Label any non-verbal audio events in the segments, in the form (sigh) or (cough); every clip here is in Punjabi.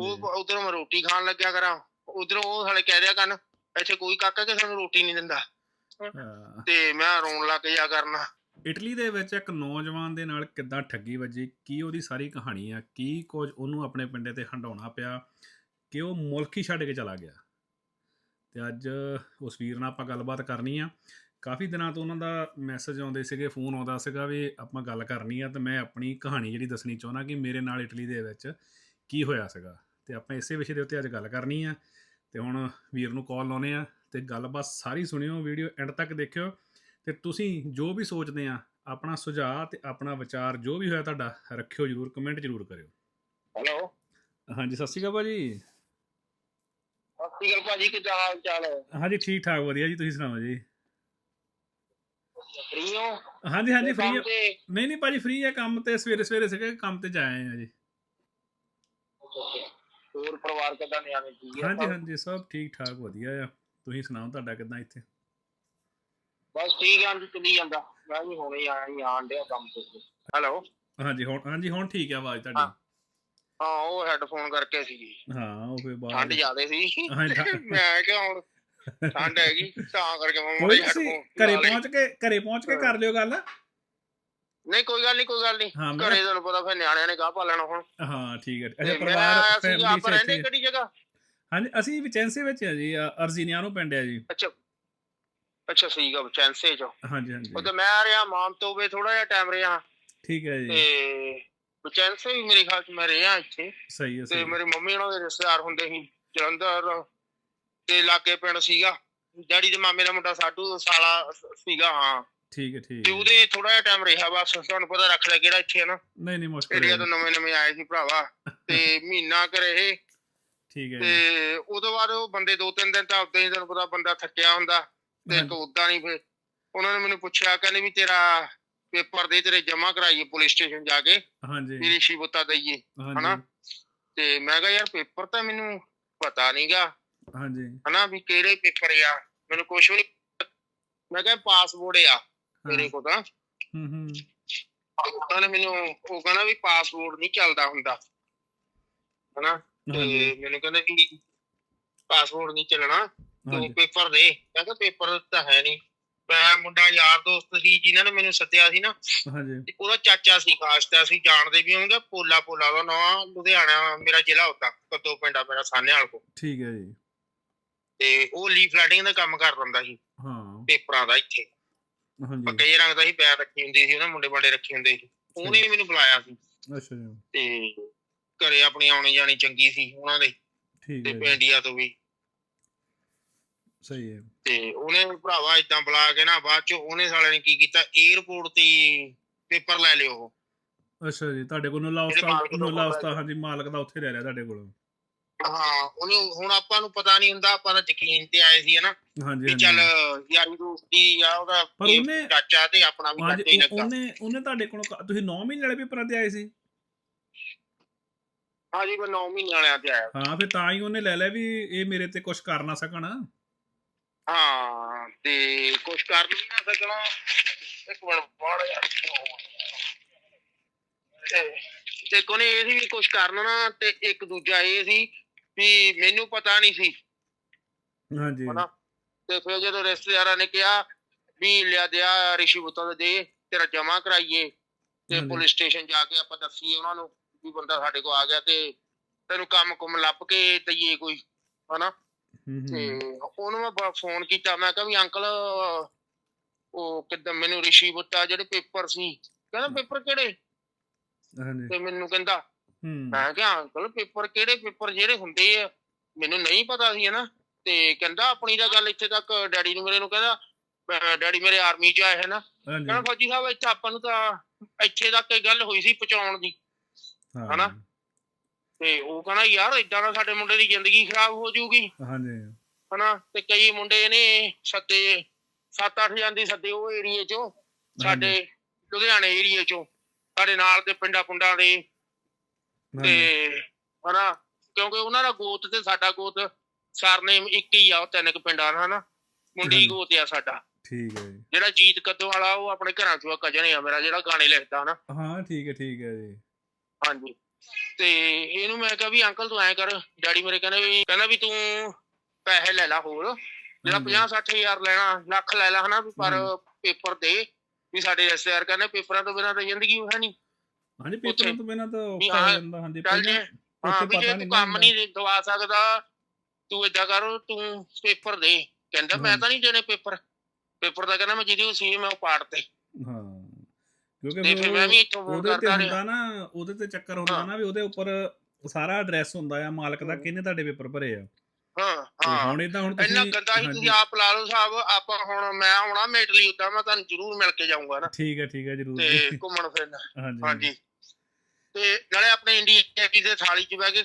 ਉਹ ਉਧਰੋਂ ਮੈਂ ਰੋਟੀ ਖਾਣ ਲੱਗਿਆ ਕਰਾਂ। ਉਧਰੋਂ ਉਹ ਹਲੇ ਕਹਿ ਰਿਹਾ ਕਰਨ ਇੱਥੇ ਕੋਈ ਕਾਕਾ ਕਿ ਸਾਨੂੰ ਰੋਟੀ ਨਹੀਂ ਦਿੰਦਾ। ਤੇ ਮੈਂ ਰੋਣ ਲੱਗ ਜਾ ਕਰਨਾ। ਇਟਲੀ ਦੇ ਵਿੱਚ ਇੱਕ ਨੌਜਵਾਨ ਦੇ ਨਾਲ ਕਿੱਦਾਂ ਠੱਗੀ ਵੱਜੀ ਕੀ ਉਹਦੀ ਸਾਰੀ ਕਹਾਣੀ ਆ ਕੀ ਕੁਝ ਉਹਨੂੰ ਆਪਣੇ ਪਿੰਡੇ ਤੇ ਹੰਡਾਉਣਾ ਪਿਆ ਕਿ ਉਹ ਮੁਲਕ ਹੀ ਛੱਡ ਕੇ ਚਲਾ ਗਿਆ। ਤੇ ਅੱਜ ਉਸ ਵੀਰ ਨਾਲ ਆਪਾਂ ਗੱਲਬਾਤ ਕਰਨੀ ਆ। ਕਾਫੀ ਦਿਨਾਂ ਤੋਂ ਉਹਨਾਂ ਦਾ ਮੈਸੇਜ ਆਉਂਦੇ ਸੀਗੇ ਫੋਨ ਆਉਂਦਾ ਸੀਗਾ ਵੀ ਆਪਾਂ ਗੱਲ ਕਰਨੀ ਆ ਤੇ ਮੈਂ ਆਪਣੀ ਕਹਾਣੀ ਜਿਹੜੀ ਦੱਸਣੀ ਚਾਹੁੰਦਾ ਕਿ ਮੇਰੇ ਨਾਲ ਇਟਲੀ ਦੇ ਵਿੱਚ ਕੀ ਹੋਇਆ ਸੀਗਾ? ਤੇ ਆਪਾਂ ਇਸੇ ਵਿਸ਼ੇ ਦੇ ਉੱਤੇ ਅੱਜ ਗੱਲ ਕਰਨੀ ਆ ਤੇ ਹੁਣ ਵੀਰ ਨੂੰ ਕਾਲ ਲਾਉਨੇ ਆ ਤੇ ਗੱਲਬਾਤ ਸਾਰੀ ਸੁਣਿਓ ਵੀਡੀਓ ਐਂਡ ਤੱਕ ਦੇਖਿਓ ਤੇ ਤੁਸੀਂ ਜੋ ਵੀ ਸੋਚਦੇ ਆ ਆਪਣਾ ਸੁਝਾਅ ਤੇ ਆਪਣਾ ਵਿਚਾਰ ਜੋ ਵੀ ਹੋਇਆ ਤੁਹਾਡਾ ਰੱਖਿਓ ਜਰੂਰ ਕਮੈਂਟ ਜਰੂਰ ਕਰਿਓ। ਹੈਲੋ ਹਾਂਜੀ ਸਤਿ ਸ਼੍ਰੀ ਅਕਾਲ ਭਾਜੀ। ਸਤਿ ਸ਼੍ਰੀ ਅਕਾਲ ਭਾਜੀ ਕਿੱਦਾਂ ਹਾਲ ਚਾਲ ਹੈ ਹਾਂਜੀ ਠੀਕ ਠਾਕ ਵਧੀਆ ਜੀ ਤੁਸੀਂ ਸੁਣਾਓ ਜੀ? ਫ੍ਰੀ ਹੋ? ਹਾਂਜੀ ਹਾਂਜੀ ਫ੍ਰੀ ਨਹੀਂ ਨਹੀਂ ਭਾਜੀ ਫ੍ਰੀ ਹੈ ਕੰਮ ਤੇ ਸਵੇਰੇ ਸਵੇਰੇ ਸੀਗੇ ਕੰਮ ਤੇ ਜਾਏ ਆ ਜੀ ਹੋਰ ਪਰਿਵਾਰ ਕਿੱਦਾਂ ਨਿਆਣੇ ਠੀਕ ਹੈ ਹਾਂਜੀ ਹਾਂਜੀ ਸਭ ਠੀਕ ਠਾਕ ਵਧੀਆ ਆ। ਤੁਸੀਂ ਸੁਣਾਓ ਤੁਹਾਡਾ ਕਿਦਾਂ ਇੱਥੇ? ਬਸ ਠੀਕ ਆ ਜੀ ਚੱਲੀ ਜਾਂਦਾ। ਮੈਂ ਵੀ ਹੁਣੇ ਆਇਆ ਹੀ ਆਣ ਡਿਆ ਕੰਮ ਤੇ। ਹੈਲੋ ਹਾਂਜੀ ਹੁਣ ਹਾਂਜੀ ਹੁਣ ਠੀਕ ਹੈ ਆਵਾਜ਼। ਤੁਹਾਡੀ। ਹਾਂ। ਉਹ ਹੈੱਡਫੋਨ ਕਰਕੇ ਸੀ ਹਾਂ ਉਹ ਫੇ ਠੰਡ ਬਾਅਦ ਜ਼ਿਆਦੇ ਸੀ। ਠੰਡ- ਮੈਂ ਕਿਹਾ ਹੁਣ ਠੰਡ ਹੈਗੀ ਤਾਂ ਕਰਕੇ ਮੈਂ ਹੈੱਡਫੋਨ ਘਰੇ ਪਹੁੰਚ ਕੇ ਘਰੇ ਪਹੁੰਚ ਕੇ ਕਰ ਲਿਓ ਗੱਲ। ਨਹੀਂ ਕੋਈ ਗੱਲ ਨਹੀਂ ਕੋਈ ਗੱਲ ਨਹੀਂ। ਹਾਂ ਮੈਂ ਘਰੇ ਤੁਹਾਨੂੰ ਪਤਾ ਫਿਰ ਨਿਆਣਿਆਂ ਨੇ ਗਾਹ ਪਾ ਲੈਣਾ ਹੁਣ। ਹਾਂ ਠੀਕ ਹੈ। ਤੇ ਅੱਛਾ ਮੈਂ ਪਰਿਵਾਰ ਆਪ ਸੇ ਰਹਿੰਦੇ ਕਿਹੜੀ ਜਗ੍ਹਾ? ਹਾਂਜੀ ਅਸੀਂ ਵਿਚੈਂਸੇ ਵਿੱਚ ਆ ਜੀ ਅ- ਅਰਜ਼ੀਨੀਆਨੋ ਪਿੰਡ ਆ ਜੀ। ਅੱਛਾ। ਅੱਛਾ ਸਹੀ ਗਾ ਚੈਂਸੇ ਚ। ਹਾਂਜੀ ਹਾਂਜੀ। ਉਹ ਤੇ ਮੈਂ ਰਿਹਾ ਮਾਮ ਤੋਂ ਵੇ ਥੋੜਾ ਜਿਹਾ ਟਾਈਮ ਰਿਹਾ। ਠੀਕ ਹੈ ਜੀ। ਤੇ ਚੈਂਸੇ ਵੀ ਮੇਰੇ ਖਿਆਲ ਚ ਮੈਂ ਰਿਹਾ ਇੱਥੇ। ਸਹੀ ਹੈ ਤੇ ਸਹੀ ਮੇਰੇ ਮੰਮੀ ਉਹਨਾਂ ਦੇ ਰਿਸ਼ਤੇਦਾਰ ਹੁੰਦੇ ਸੀ ਜਲੰਧਰ। ਤੇ ਲਾਗੇ ਪਿੰਡ ਸੀਗਾ। ਡੈਡੀ ਦੇ ਮਾਮੇ ਦਾ ਮੁੰਡਾ ਸਾਡੂ ਸਾਲਾ ਸੀਗਾ ਹਾਂ। ਠੀਕ ਹੈ ਠੀਕ ਤੇ ਉਹਦੇ ਥੋੜਾ ਜਿਹਾ ਟਾਈਮ ਰਿਹਾ ਬਸ ਤੁਹਾਨੂੰ ਪਤਾ ਰੱਖ ਲਿਆ ਕਿਹੜਾ ਇੱਥੇ ਹੈ ਨਾ। ਨਹੀਂ ਨਹੀਂ ਮੁਸ਼ਕਲ ਹੈ। ਤੋਂ ਨਵੇਂ ਨਵੇਂ ਆਏ ਸੀ ਭਰਾਵਾ ਤੇ (laughs) ਮਹੀਨਾ ਕੁ ਰਹੇ। ਠੀਕ ਹੈ ਤੇ ਉਦੋਂ ਬਾਅਦ ਉਹ ਬੰਦੇ ਦੋ ਤਿੰਨ ਦਿਨ ਤਾਂ ਉਦਾਂ ਹੀ ਤੁਹਾਨੂੰ ਪਤਾ ਬੰਦਾ ਥੱਕਿਆ ਹੁੰਦਾ ਤੇ ਉਦਾਂ ਨਹੀਂ ਫਿਰ। ਉਹਨਾਂ ਨੇ ਮੈਨੂੰ ਪੁੱਛਿਆ ਕਹਿੰਦੇ ਵੀ ਤੇਰਾ ਪੇਪਰ ਦੇ ਤੇਰੇ ਜਮਾ ਕਰਾਈਏ ਪੁਲਿਸ ਸਟੇਸ਼ਨ ਜਾ ਕੇ ਹਾਂਜੀ। ਵੀ ਰਿਸ਼ੀ ਬੁੱਤਾ ਦਈਏ ਹਨਾ? ਤੇ ਮੈਂ ਕਿਹਾ ਯਾਰ ਪੇਪਰ ਤਾਂ ਮੈਨੂੰ ਪਤਾ ਨਹੀਂਗਾ ਹਾਂਜੀ। ਹਨਾ ਵੀ ਕਿਹੜੇ ਪੇਪਰ ਆ? ਮੈਨੂੰ ਕੁਛ ਵੀ ਮੈਂ ਕਿਹਾ ਪਾਸਪੋਰਟ ਆ। ਮੇਰੇ ਕੋਲ ਤਾਂ। ਹੂੰ ਹੂੰ। ਉਹਨਾਂ ਨੇ ਮੈਨੂੰ ਉਹ ਕਹਿੰਦਾ ਵੀ ਪਾਸਪੋਰਟ ਨਹੀਂ ਚੱਲਦਾ ਹੁੰਦਾ। ਹਨਾ? ਤੇ ਮੈਨੂੰ ਕਹਿੰਦੇ ਵੀ ਪਾਸਪੋਰਟ ਨਹੀਂ ਚੱਲਣਾ। ਤੂੰ ਪੇਪਰ ਦੇ। ਮੈਂ ਕਿਹਾ ਪੇਪਰ ਤਾਂ ਹੈ ਨਹੀਂ। ਮੈਂ ਮੁੰਡਾ ਯਾਰ ਦੋਸਤ ਸੀ ਜਿਨ੍ਹਾਂ ਨੇ ਮੈਨੂੰ ਸੱਦਿਆ ਸੀ ਨਾ। ਹਾਂਜੀ। ਤੇ ਉਹਦਾ ਚਾਚਾ ਸੀ ਖਾਸ ਤੇ ਅਸੀਂ ਜਾਣਦੇ ਵੀ ਹੋਵਾਂਗੇ ਪੋਲਾ ਪੋਲਾ ਦਾ ਨਾਂ ਲੁਧਿਆਣਾ ਮੇਰਾ ਜ਼ਿਲ੍ਹਾ ਹੁੰਦਾ ਕਦੋਂ ਪਿੰਡਾ ਮੇਰਾ ਸਾਨੇਵਾਲ ਕੋ ਠੀਕ ਹੈ ਜੀ। ਤੇ ਉਹ ਲੀਫ ਰਾਈਟਿੰਗ ਦਾ ਕੰਮ ਕਰ ਦਿੰਦਾ ਸੀ। ਹਾਂ। ਪੇਪਰਾਂ ਦਾ ਇੱਥੇ। ਪੱਕੇ ਰੰਗ ਦਾ ਹੀ ਪੈਰ ਰੱਖੀ ਹੁੰਦੀ ਸੀ ਉਹਨਾਂ ਮੁੰਡੇ ਬਾਂਡੇ ਰੱਖੇ ਹੁੰਦੇ ਸੀ। ਉਹਨੇ ਮੈਨੂੰ ਬੁਲਾਇਆ ਸੀ। ਅੱਛਾ ਜੀ। ਤੇ ਘਰੇ ਆਪਣੀ ਆਉਣੀ ਜਾਣੀ ਚੰਗੀ ਸੀ ਉਹਨਾਂ ਦੇ। ਠੀਕ ਤੇ ਹੈ ਜੀ, ਇੰਡੀਆ ਤੋਂ ਵੀ। ਸਹੀ ਹੈ। ਤੇ ਉਹਨੇ ਭਰਾਵਾ ਇਦਾਂ ਬੁਲਾ ਕੇ ਨਾ ਬਾਅਦ ਚ ਉਹਨੇ ਸਾਲੇ ਨੇ ਕੀ ਕੀਤਾ 에어ਪੋਰਟ ਤੇ ਪੇਪਰ ਲੈ ਲਿਓ ਉਹ। ਅੱਛਾ ਜੀ ਤੁਹਾਡੇ ਕੋਲ ਨੁਲਾ ਉਸਤਾ ਤੋਂ ਨੁਲਾ ਉਸਤਾ ਹਾਂਜੀ ਮਾਲਕ ਦਾ ਉੱਥੇ ਰਹਿ ਰਿਹਾ ਤੁਹਾਡੇ ਕੋਲ। ਹਾਂ ਉਹਨੇ ਹੁਣ ਆਪਾਂ ਨੂੰ ਪਤਾ ਨਹੀਂ ਹੁੰਦਾ ਆਪਾਂ ਤਾਂ ਯਕੀਨ ਤੇ ਆਏ ਸੀ ਹਨਾ ਹਾਂਜੀ ਵੀ ਚੱਲ ਯਾਰੀ ਦੋਸਤੀ ਆ ਉਹਦਾ ਪਰ ਉਹਨੇ- ਚਾਚਾ ਤੇ ਆਪਣਾ ਵੀ ਚਾਚਾ ਹੀ ਲੱਗਾ। ਉਹਨੇ ਉਹਨੇ ਤੁਹਾਡੇ ਕੋਲੋਂ ਕ- ਤੁਸੀਂ 9 ਮਹੀਨੇ ਵਾਲੇ ਪੇਪਰਾਂ ਤੇ ਆਏ ਸੀ? ਹਾਂਜੀ ਮੈਂ 9 ਮਹੀਨੇ ਵਾਲਿਆਂ ਤੇ ਆਇਆ। ਹਾਂ ਫਿਰ ਤਾਂ ਹੀ ਉਹਨੇ ਲੈ ਲਿਆ ਵੀ ਇਹ ਮੇਰੇ ਤੇ ਕੁਝ ਕਰ ਨਾ ਸਕਣ। ਹਾਂ ਤੇ ਕੁਛ ਕਰ ਨਹੀਂ ਨਾ ਸਕਣਾ। ਇੱਕ ਮਿੰਟ ਬਾੜ ਯਾਰ ਤੇ ਇੱਕ ਉਹਨੇ ਇਹ ਸੀ ਵੀ ਕੁਛ ਕਰਨਾ ਨਾ ਤੇ ਇੱਕ ਦੂਜਾ ਇਹ ਸੀ ਵੀ ਮੈਨੂੰ ਪਤਾ ਨਹੀਂ ਸੀ। ਹਾਂਜੀ। ਹਨਾ? ਤੇ ਫਿਰ ਜਦੋਂ ਰਿਸ਼ਤੇਦਾਰਾਂ ਨੇ ਕਿਹਾ ਵੀ ਲਿਆ ਦਿਆ ਰਿਸ਼ੀ ਬੁੱਤਾ ਦਾ ਦੇ ਤੇਰਾ ਜਮਾ ਕਰਾਈਏ। ਤੇ। ਪੁਲਿਸ ਸਟੇਸ਼ਨ ਜਾ ਕੇ ਆਪਾਂ ਦੱਸੀਏ ਉਹਨਾਂ ਨੂੰ ਵੀ ਬੰਦਾ ਸਾਡੇ ਕੋਲ ਆ ਗਿਆ ਤੇ ਤੈਨੂੰ ਕੰਮ ਕੁਮ ਲੱਭ ਕੇ ਦਈਏ ਕੋਈ ਹਨਾ? ਤੇ। ਉਹਨੂੰ ਮੈਂ ਫੋਨ ਕੀਤਾ ਮੈਂ ਕਿਹਾ ਵੀ ਅੰਕਲ ਉਹ ਕਿਦਾਂ ਮੈਨੂੰ ਰਿਸ਼ੀ ਬੁੱਤਾ ਜਿਹੜੇ ਪੇਪਰ ਸੀ। ਕਹਿੰਦਾ ਪੇਪਰ ਕਿਹੜੇ? ਹਾਂਜੀ। ਤੇ ਮੈਨੂੰ ਕਹਿੰਦਾ ਹੂੰ। ਮੈਂ ਕਿਹਾ ਅੰਕਲ ਪੇਪਰ ਕਿਹੜੇ ਪੇਪਰ ਜਿਹੜੇ ਹੁੰਦੇ ਆ? ਮੈਨੂੰ ਨਹੀਂ ਪਤਾ ਸੀ ਹਨਾ। ਤੇ ਕਹਿੰਦਾ ਆਪਣੀ ਤਾਂ ਗੱਲ ਇੱਥੇ ਤੱਕ ਡੈਡੀ ਨੂੰ ਮੇਰੇ ਨੂੰ ਕਹਿੰਦਾ ਡੈਡੀ ਮੇਰੇ ਆਰਮੀ ਚ ਆਏ ਹੈ ਨਾ ਕਹਿੰਦਾ ਫੌਜੀ ਸਾਹਿਬ ਇੱਥੇ ਆਪਾਂ ਨੂੰ ਤਾਂ ਇੱਥੇ ਤੱਕ ਇਹ ਗੱਲ ਹੋਈ ਸੀ ਪਹੁੰਚਾਉਣ ਦੀ। ਹਨਾ? ਤੇ ਉਹ ਕਹਿੰਦਾ ਯਾਰ ਇਦਾਂ ਦਾ ਸਾਡੇ ਮੁੰਡੇ ਦੀ ਜ਼ਿੰਦਗੀ ਖਰਾਬ ਹੋ ਜਾਊਗੀ। ਹਾਂਜੀ। ਹਨਾ। ਤੇ ਕਈ ਮੁੰਡੇ ਨੇ ਸੱਦੇ 7-8 ਜਾਂਦੀ ਸੱਦੇ ਉਹ ਏਰੀਏ ਚੋਂ ਸਾਡੇ ਲੁਧਿਆਣੇ ਏਰੀਏ ਚੋਂ ਸਾਡੇ ਨਾਲ ਦੇ ਪਿੰਡਾਂ ਪੁੰਡਾਂ ਦੇ ਤੇ ਹਨਾ ਕਿਉਂਕਿ ਉਹਨਾਂ ਦਾ ਗੋਤ ਤੇ ਸਾਡਾ ਗੋਤ ਸਰਨੇਮ ਇੱਕ ਹੀ ਆ ਉਹ ਤਿੰਨ ਕੁ ਪਿੰਡਾਂ ਦਾ ਹਨਾ। ਮੁੰਡੀ। ਗੋਤ ਆ ਸਾਡਾ। ਠੀਕ ਹੈ ਜੀ। ਜਿਹੜਾ ਜੀਤ ਕੱਦੋਂ ਵਾਲਾ ਉਹ ਆਪਣੇ ਘਰਾਂ ਚੋਂ ਕਜਨ ਆ ਮੇਰਾ ਜਿਹੜਾ ਗਾਣੇ ਲਿਖਦਾ ਹਨਾ। ਹਾਂ ਠੀਕ ਹੈ ਠੀਕ ਹੈ ਜੀ। ਹਾਂਜੀ। ਤੇ ਇਹਨੂੰ ਮੈਂ ਕਿਹਾ ਵੀ ਅੰਕਲ ਤੂੰ ਐ ਕਰ ਡੈਡੀ ਮੇਰੇ ਕਹਿੰਦੇ ਵੀ ਕਹਿੰਦਾ ਵੀ ਤੂੰ ਪੈਸੇ ਲੈ ਲੈ ਹੋਰ ਜਿਹੜਾ ਹਾਂਜੀ। 50 60 ਹਜ਼ਾਰ ਲੈਣਾ ਲੱਖ ਲੈ ਲੈ ਹਨਾ ਵੀ ਪਰ। ਪੇਪਰ ਦੇ ਵੀ ਸਾਡੇ ਰਿਸ਼ਤੇਦਾਰ ਕਹਿੰਦੇ ਪੇਪਰਾਂ ਤੋਂ ਬਿਨਾਂ ਤਾਂ ਜ਼ਿੰਦਗੀ ਹੈ ਨਹੀਂ ਹਾਂਜੀ ਪੇਪਰਾਂ ਤੋਂ ਬਿਨਾਂ ਤਾਂ ਔਖਾ ਹੋ ਜਾਂਦਾ ਹਾਂਜੀ ਚੱਲ ਜੇ ਪਹਿਲਾਂ ਹਾਂ ਉੱਥੇ ਵੀ ਜੇ ਪਤਾ ਤੂੰ ਨਹੀਂ ਕੰਮ ਹੁੰਦਾ। ਨਹੀਂ ਦਵਾ ਸਕਦਾ ਤੂੰ ਏਦਾਂ ਕਰ ਤੂੰ ਪੇਪਰ ਦੇ। ਕਹਿੰਦਾ ਮੈਂ। ਤਾਂ ਨਹੀਂ ਦੇਣੇ ਪੇਪਰ। ਪੇਪਰ ਦਾ ਕਹਿੰਦਾ ਮੈਂ ਜਿਹਦੀ ਸੀ ਮੈਂ ਉਹ ਪਾੜ ਤੇ। ਹਾਂ ਕਿਉਂਕਿ ਤੇ ਫਿਰ ਮੈਂ ਵੀ ਇੱਥੋਂ ਫੋਨ ਉਹਦੇ ਤੇ ਕਰਦਾ ਰਿਹਾ। ਹੁੰਦਾ ਨਾ ਉਹਦੇ ਤੇ ਚੱਕਰ ਹੁੰਦਾ ਹਾਂ। ਨਾ ਵੀ ਉਹਦੇ ਉੱਪਰ ਸਾਰਾ ਐਡਰੈਸ ਹੁੰਦਾ ਆ ਮਾਲਕ ਦਾ। ਕਿਹਨੇ ਤੁਹਾਡੇ ਪੇਪਰ ਭਰੇ ਆ। ਹਾਂ ਤੇ ਹਾਂ। ਹੁਣ ਇਦਾਂ ਹੁਣ ਇੰਨਾ ਤੁਸੀਂ ਗੰਦਾ ਹੀ ਹਾਂਜੀ, ਤੁਸੀਂ ਆਪ ਲਾ ਲਓ ਸਾਹਿਬ ਆਪਾਂ ਹੁਣ ਮੈਂ ਆਉਣਾ ਮੇਟਲੀ ਉਦਾਂ ਮੈਂ ਤੁਹਾਨੂੰ ਜ਼ਰੂਰ ਮਿਲ ਕੇ ਜਾਊਂਗਾ ਨਾ। ਠੀਕ ਹੈ ਠੀਕ ਹੈ ਜਰੂਰ ਤੇ ਜੀ। ਘੁੰਮਣ ਫਿਰਨ। ਹਾਂਜੀ। ਹਾਂਜੀ। ਤੇ ਨਾਲੇ ਆਪਣੇ ਇੰਡੀਆ ਦੀ ਦੇ ਥਾਲੀ 'ਚ ਬਹਿ ਕੇ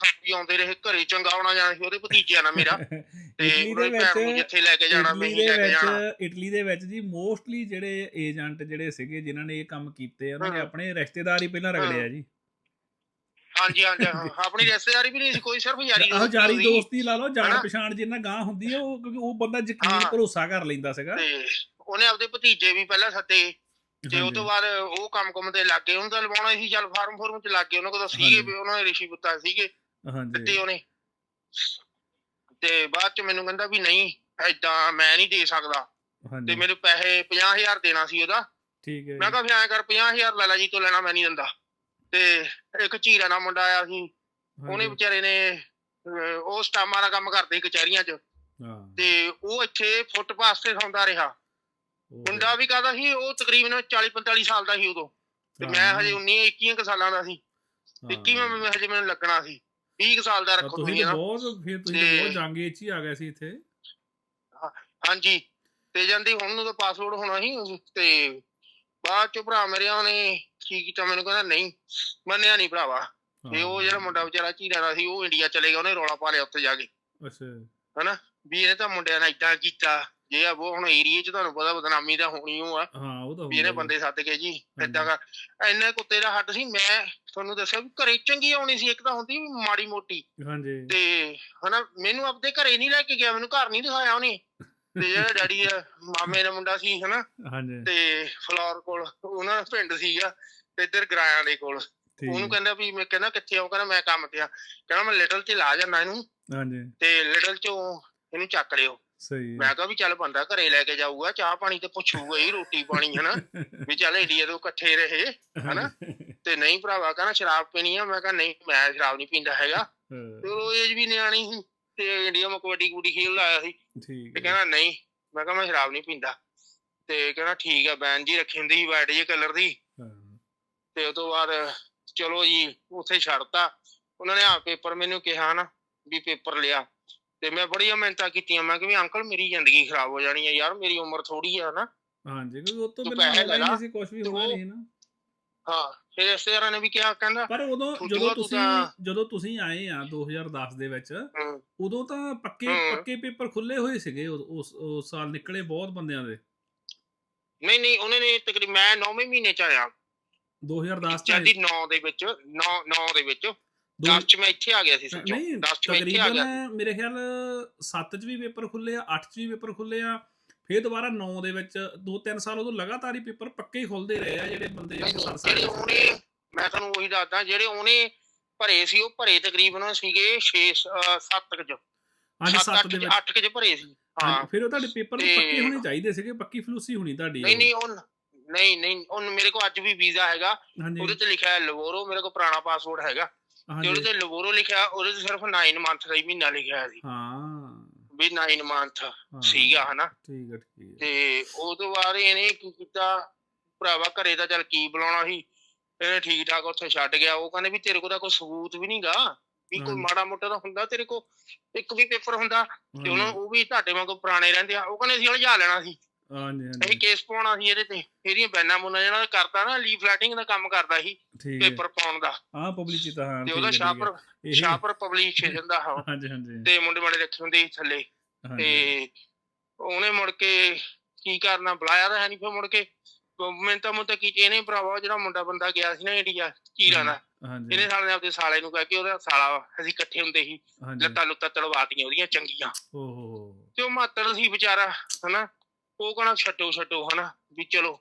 ਖਾਈ ਆਉਂਦੇ ਰਹੇ ਘਰੇ ਚੰਗਾ ਆਉਣਾ ਜਾਣਾ ਸੀ ਉਹਦੇ ਭਤੀਜਿਆਂ ਨਾਲ ਮੇਰਾ ਤੇ ਉਹਦੀ ਭੈਣ ਨੂੰ ਜਿੱਥੇ ਲੈ ਕੇ ਜਾਣਾ ਮੈਂ ਹੀ ਲੈ ਕੇ ਜਾਣਾ ਇਟਲੀ ਦੇ ਵਿੱਚ ਜੀ ਮੋਸਟਲੀ ਜਿਹੜੇ ਏਜੰਟ ਜਿਹੜੇ ਸੀਗੇ ਜਿਨ੍ਹਾਂ ਨੇ ਇਹ ਕੰਮ ਕੀਤੇ ਉਹਨਾਂ ਨੇ ਹਾਂ। ਆਪਣੇ ਰਿਸ਼ਤੇਦਾਰ ਹੀ ਪਹਿਲਾਂ ਰਗੜੇ ਆ ਜੀ ਹਾਂਜੀ ਹਾਂਜੀ ਹਾਂ, ਆਪਣੀ ਰਿਸ਼ਤੇਦਾਰੀ ਵੀ ਨਹੀਂ ਸੀ ਕੋਈ ਸਿਰਫ ਯਾਰੀ ਆਹ ਸੀ। ਦੋਸਤੀ ਲਾ ਲਓ ਜਾਣ? ਪਛਾਣ ਜਿੰਨਾ ਗਾਂ ਹੁੰਦੀ ਆ ਉਹ ਕਿਉਂਕਿ ਉਹ ਬੰਦਾ ਯਕੀਨ ਹਾਂ। ਭਰੋਸਾ ਕਰ ਲੈਂਦਾ ਸੀਗਾ ਤੇ ਉਹਨੇ ਆਪਦੇ ਭਤੀਜੇ ਵੀ ਪਹਿਲਾਂ ਸੱਦੇ ਤੇ ਉਹ ਤੋਂ ਬਾਅਦ ਉਹ ਕੰਮ ਕੰਮ ਤੇ ਲੱਗ ਗਏ ਉਹਨੂੰ ਤਾਂ ਲਵਾਉਣਾ ਸੀ ਚੱਲ ਫਾਰਮ ਫੋਰਮ ਚ ਲੱਗ ਗਏ ਉਹਨਾਂ ਕੋਲ ਤਾਂ ਸੀਗੇ। ਵੀ ਉਹਨਾਂ ਨੇ ਰਿਸ਼ੀ ਪੁੱਤਾ ਸੀਗੇ ਹਾਂਜੀ। ਦਿੱਤੇ ਉਹਨੇ। ਤੇ ਬਾਅਦ ਚ ਮੈਨੂੰ ਕਹਿੰਦਾ ਵੀ ਨਹੀਂ ਏਦਾਂ ਮੈਂ ਨਹੀਂ ਦੇ ਸਕਦਾ। ਤੇ ਮੇਰੇ ਪੈਸੇ 50000 ਦੇਣਾ ਸੀ ਉਹਦਾ। ਠੀਕ ਹੈ ਮੈਂ ਕਿਹਾ ਫਿਰ ਐਂ ਕਰ 50000 ਲੈ ਲੈ ਜੀ ਤੋਂ ਲੈਣਾ ਮੈਂ ਨਹੀਂ ਦਿੰਦਾ। ਤੇ ਇੱਕ ਝੀਰਾ ਨਾਲ ਮੁੰਡਾ ਆਇਆ ਸੀ ਉਹਨੇ ਵਿਚਾਰੇ ਨੇ ਉਹ ਸਟਾਮਾਂ ਦਾ ਕੰਮ ਕਰਦੇ ਸੀ ਕਚਹਿਰੀਆਂ 'ਚ। ਤੇ ਉਹ ਇੱਥੇ ਫੁੱਟਪਾਥ ਤੇ ਸੌਂਦਾ ਰਿਹਾ। ਮੁੰਡਾ ਵੀ ਕਹਦਾ ਸੀ ਉਹ ਤਕਰੀਬਨ 40 45 ਸਾਲ ਦਾ ਸੀ ਉਦੋਂ। ਤੇ ਮੈਂ ਹਜੇ 19 21 ਕੁ ਸਾਲਾਂ ਦਾ ਸੀ। ਹਾਂ। 21ਵਾਂ ਮੈਂ ਹਜੇ ਮੈਨੂੰ ਲੱਗਣਾ ਸੀ। 20 ਕੁ ਸਾਲ ਦਾ ਰੱਖੋ ਤੁਸੀਂ ਨਾ ਬਹੁਤ ਫਿਰ ਤੁਸੀਂ ਬਹੁਤ ਜੰਗ ਵਿੱਚ ਹੀ ਆ ਗਏ ਸੀ ਇੱਥੇ। ਹਾਂਜੀ। ਤੇ ਜਾਂਦੀ ਹੁਣ ਨੂੰ ਤਾਂ ਪਾਸਪੋਰਟ ਹੋਣਾ ਸੀ ਤੇ ਬਾਅਦ ਚ ਭਰਾ ਮੇਰੇ ਉਹਨੇ ਕੀ ਕੀਤਾ ਮੈਨੂੰ ਕਹਿੰਦਾ ਨਹੀਂ ਮੰਨਿਆ ਨਹੀਂ ਭਰਾਵਾ। ਤੇ ਉਹ ਜਿਹੜਾ ਮੁੰਡਾ ਵਿਚਾਰਾ ਝੀਰਾ ਦਾ ਸੀ ਉਹ ਇੰਡੀਆ ਚਲੇ ਗਿਆ ਉਹਨੇ ਰੌਲਾ ਪਾ ਲਿਆ ਉੱਥੇ ਜਾ ਕੇ। ਅੱਛਾ। ਵੀ ਇਹਨੇ ਤਾਂ ਮੁੰਡਿਆਂ ਨਾਲ ਏਦਾਂ ਕੀਤਾ। ਜੇ ਆ ਉਹ ਹੁਣ ਏਰੀਏ 'ਚ ਤੁਹਾਨੂੰ ਪਤਾ ਬਦਨਾਮੀ ਤਾਂ ਹੋਣੀ ਓ ਆ। ਹਾਂ ਉਹ ਤਾਂ ਵੀ ਇਹਨੇ। ਬੰਦੇ ਸੱਦ ਕੇ ਜੀ ਏਦਾਂ ਕਰ। ਇੰਨੇ ਕੁੱਤੇ ਦਾ ਹੱਟ ਸੀ ਮੈਂ ਤੁਹਾਨੂੰ ਦੱਸਿਆ ਵੀ ਘਰੇ ਚੰਗੀ ਆਉਣੀ ਸੀ ਇੱਕ ਤਾਂ ਹੁੰਦੀ ਵੀ ਮਾੜੀ ਮੋਟੀ। ਹਾਂਜੀ। ਤੇ ਹਨਾ ਮੈਨੂੰ ਆਪਦੇ ਘਰੇ ਨਹੀਂ ਲੈ ਕੇ ਗਿਆ ਮੈਨੂੰ ਘਰ ਨਹੀਂ ਦਿਖਾਇਆ ਉਹਨੇ। ਤੇ ਜਿਹੜਾ ਡੈਡੀ ਆ ਮਾਮੇ ਦਾ ਮੁੰਡਾ ਸੀ ਹਨਾ। ਹਾਂਜੀ। ਤੇ ਫਲੋਰ ਕੋਲ ਉਹਨਾਂ ਦਾ ਪਿੰਡ ਸੀਗਾ ਤੇ ਇੱਧਰ ਗਰਾਇਆਂ ਦੇ ਕੋਲ। ਉਹਨੂੰ ਕਹਿੰਦਾ ਵੀ ਮੈਂ ਕਹਿੰਦਾ ਕਿੱਥੇ ਆਉਂ ਕਹਿੰਦਾ ਮੈਂ ਕੰਮ ਤੇ ਆ। ਕਹਿੰਦਾ ਮੈਂ ਲਿਟਲ ਚ ਲਾ ਜਾਂਦਾ ਇਹਨੂੰ। ਹਾਂਜੀ। ਤੇ ਲਿਟਲ ਚੋਂ ਇਹਨੂੰ ਚੱਕ ਲਿਓ। ਸਹੀ। ਮੈਂ ਕਿਹਾ ਵੀ ਚੱਲ ਬੰਦਾ ਘਰੇ ਲੈ ਕੇ ਜਾਊਗਾ ਚਾਹ ਪਾਣੀ ਤੇ ਪੁੱਛੂਗਾ ਹੀ ਰੋਟੀ ਪਾਣੀ ਹਨਾ? (laughs) ਵੀ ਚੱਲ ਇੰਡੀਆ ਤੋਂ ਇਕੱਠੇ ਰਹੇ ਹਨਾ? ਤੇ ਨਹੀਂ ਭਰਾਵਾ ਕਹਿੰਦਾ ਸ਼ਰਾਬ ਪੀਣੀ ਆ ਮੈਂ ਕਿਹਾ ਨਹੀਂ ਮੈਂ ਸ਼ਰਾਬ ਨਹੀਂ ਪੀਂਦਾ ਹੈਗਾ। ਤੇ ਉਹ ਏਜ ਵੀ ਨਿਆਣੀ ਸੀ ਤੇ ਇੰਡੀਆ ਮੇ ਕਬੱਡੀ ਕੁੜੀ ਖੇਡ ਆਇਆ ਸੀ। ਠੀਕ ਤੇ। ਕਹਿੰਦਾ ਨਹੀਂ ਮੈਂ ਕਿਹਾ ਮੈਂ ਸ਼ਰਾਬ ਨਹੀਂ ਪੀਂਦਾ। ਤੇ ਕਹਿੰਦਾ ਠੀਕ ਆ ਬੈਨ ਜੀ ਰੱਖੀ ਹੁੰਦੀ ਸੀ ਵਾਈਟ ਜੇ ਕਲਰ ਦੀ। ਤੇ ਉਸ ਤੋਂ ਬਾਅਦ ਚਲੋ ਜੀ ਉੱਥੇ ਛੱਡਤਾ। ਉਹਨਾਂ ਨੇ ਆ ਪੇਪਰ ਮੈਨੂੰ ਕਿਹਾ ਨਾ ਵੀ ਪੇਪਰ ਲਿਆ। ਤੇ ਮੈਂ ਬੜੀਆਂ ਮਿਹਨਤਾਂ ਕੀਤੀਆਂ। ਮੈਂ ਕਿਹਾ ਵੀ ਅੰਕਲ ਮੇਰੀ ਜ਼ਿੰਦਗੀ ਖਰਾਬ ਹੋ ਜਾਣੀ ਹੈ ਯਾਰ ਮੇਰੀ ਉਮਰ ਥੋੜੀ ਆ ਨਾ। ਹਾਂਜੀ ਕਿਉਂਕਿ ਉਹ ਤੋਂ ਬਿਨਾਂ ਹੀ ਨਹੀਂ ਸੀ ਕੁਝ ਵੀ ਹੋਣਾ ਨਹੀਂ ਨਾ। ਹਾਂ ਫਿਰ ਰਿਸ਼ਤੇਦਾਰਾਂ ਨੇ ਵੀ ਕਿਹਾ ਕਹਿੰਦਾ ਪਰ ਉਦੋਂ ਜਦੋਂ ਤੁਸੀਂ ਜਦੋਂ ਤੁਸੀਂ ਆਏ ਆ 2010 ਦੇ ਵਿੱਚ ਉਦੋਂ ਤਾਂ ਪੱਕੇ। ਪੱਕੇ ਪੇਪਰ ਖੁੱਲੇ ਹੋਏ ਸੀਗੇ ਉਸ ਉਸ ਸਾਲ ਨਿਕਲੇ ਬਹੁਤ ਬੰਦਿਆਂ ਦੇ। ਨਹੀਂ ਨਹੀਂ ਉਹਨਾਂ ਨੇ ਤਕਰੀਬਨ ਮੈਂ 9ਵੇਂ ਮਹੀਨੇ ਚ ਆਇਆ। 2010 ਚ। ਜਾਂਦੀ 9 ਦੇ ਵਿੱਚ 9 9 ਦੇ ਵਿੱਚ। 10 ਚ ਮੈਂ ਇੱਥੇ ਆ ਗਿਆ ਸੀ ਸੱਚੋ ਨਹੀਂ 10 ਚ ਮੈਂ ਇੱਥੇ ਆ ਗਿਆ ਮੇਰੇ ਖਿਆਲ 7 ਚ ਵੀ ਪੇਪਰ ਖੁੱਲੇ ਆ 8 ਚ ਵੀ ਪੇਪਰ ਖੁੱਲੇ ਆ ਫਿਰ ਦੁਬਾਰਾ 9 ਦੇ ਵਿੱਚ 2-3 ਸਾਲ ਉਦੋਂ ਲਗਾਤਾਰ ਹੀ ਪੇਪਰ ਪੱਕੇ ਹੀ ਖੁੱਲਦੇ ਰਹੇ ਆ ਜਿਹੜੇ ਬੰਦੇ ਜਿਹੜੇ ਸਰ ਉਹਨੇ ਮੈਂ ਤੁਹਾਨੂੰ ਉਹੀ ਦੱਸਦਾ ਜਿਹੜੇ ਉਹਨੇ ਭਰੇ ਸੀ ਉਹ ਭਰੇ ਤਕਰੀਬਨ ਸੀਗੇ 6 7 ਕੁ ਚ। ਹਾਂਜੀ 7 7 ਦੇ ਵਿੱਚ। 8 ਕੁ ਚ ਭਰੇ ਸੀ। ਹਾਂ। ਫਿਰ ਉਹ ਤੁਹਾਡੇ ਪੇਪਰ ਪੱਕੇ ਹੋਣੇ ਚਾਹੀਦੇ ਸੀਗੇ ਪੱਕੀ ਫਲੂਸੀ ਹੋਣੀ ਤੁਹਾਡੀ ਨਹੀਂ। ਨਹੀਂ ਉਹ ਨਹੀਂ ਨਹੀਂ ਉਹ ਮੇਰੇ ਕੋਲ ਅੱਜ ਵੀ ਵੀਜ਼ਾ ਹੈਗਾ ਉਹਦੇ ਤੇ ਲਿਖਿਆ ਹੈ ਲਵੋਰੋ ਮੇਰੇ ਕੋਲ ਪੁਰਾਣਾ ਪਾਸਪੋਰਟ ਹੈਗਾ। ਤੇ ਉਹਦੇ ਤੇ ਲਵੋਰੋ ਲਿਖਿਆ ਉਹਦੇ ਤੇ ਸਿਰਫ 9 ਮੰਥ ਦਾ ਹੀ ਮਹੀਨਾ ਲਿਖਿਆ ਸੀ। ਹਾਂ। ਵੀ 9 ਮੰਥ ਸੀਗਾ ਹਨਾ? ਠੀਕ ਹੈ ਠੀਕ ਤੇ ਉਹ ਤੋਂ ਬਾਅਦ ਇਹਨੇ ਕੀ ਕੀਤਾ? ਭਰਾਵਾ ਘਰੇ ਤਾਂ ਚੱਲ ਕੀ ਬੁਲਾਉਣਾ ਸੀ? ਇਹਨੇ ਠੀਕ ਠਾਕ ਉੱਥੇ ਛੱਡ ਗਿਆ। ਉਹ ਕਹਿੰਦੇ ਵੀ ਤੇਰੇ ਕੋਲ ਤਾਂ ਕੋਈ ਸਬੂਤ ਵੀ ਨਹੀਂਗਾ ਵੀ ਕੋਈ। ਮਾੜਾ ਮੋਟਾ ਤਾਂ ਹੁੰਦਾ ਤੇਰੇ ਕੋਲ। ਇੱਕ ਵੀ ਪੇਪਰ ਹੁੰਦਾ। ਤੇ ਉਹਨਾਂ ਉਹ ਵੀ ਤੁਹਾਡੇ ਵਾਂਗੂ ਪੁਰਾਣੇ ਰਹਿੰਦੇ ਆ। ਉਹ ਕਹਿੰਦੇ ਅਸੀਂ ਉਲਝਾ ਲੈਣਾ ਸੀ। ਹਾਂਜੀ ਹਾਂਜੀ। ਕੇਸ ਪਾਉਣਾ ਸੀ ਇਹਦੇ ਤੇ। ਇਹਦੀਆਂ ਬੈਨਾਂ ਬੁਨਾਂ ਜਿਹੜਾ ਕਰਦਾ ਨਾ ਲੀਫਲੈਟਿੰਗ ਦਾ ਕੰਮ ਕਰਦਾ ਸੀ ਪੇਪਰ ਪਾਉਣ ਦਾ। ਹਾਂ ਪਬਲਿਸਿਟੀ ਹਾਂ ਤੇ ਠੀਕ ਉਹਦਾ। ਸ਼ਾਪਰ ਇਹੀ- ਸ਼ਾਪਰ ਪਬਲਿਕੇਸ਼ਨ ਦਾ ਹਾਂ ਹਾਂਜੀ ਹਾਂਜੀ। ਤੇ ਮੁੰਡੇ ਮਾੜੇ ਰੱਖੇ ਹੁੰਦੇ ਸੀ ਥੱਲੇ। ਤੇ ਉਹਨੇ ਮੁੜ ਕੇ ਕੀ ਕਰਨਾ ਬੁਲਾਇਆ ਤਾਂ ਹੈ ਨਹੀਂ ਫਿਰ ਮੁੜ ਕੇ। ਮੈਂ ਤਾਂ ਮੁੰਡਾ ਕੀ ਇਹਨੇ ਭਰਾਵਾ ਜਿਹੜਾ ਮੁੰਡਾ ਬੰਦਾ ਗਿਆ ਸੀ ਨਾ ਇੰਡੀਆ ਚੀਰਾਂ ਦਾ। ਇਹਨੇ ਸਾਲੇ ਨੇ ਆਪਦੇ ਸਾਲੇ ਨੂੰ ਕਹਿ ਕੇ ਉਹਦਾ ਸਾਲਾ ਅਸੀਂ ਇਕੱਠੇ ਹੁੰਦੇ ਸੀ। ਲੱਤਾਂ ਲੁੱਤਾਂ ਤੜਵਾਤੀਆਂ ਉਹਦੀਆਂ ਚੰਗੀਆਂ। ਓਹੋ ਤੇ ਉਹ ਮਾਤੜ ਸੀ ਵਿਚਾਰਾ ਹਨਾ? ਉਹ ਕਹਣਾ ਛੱਡੋ ਛੱਡੋ ਹਨਾ ਵੀ ਚਲੋ।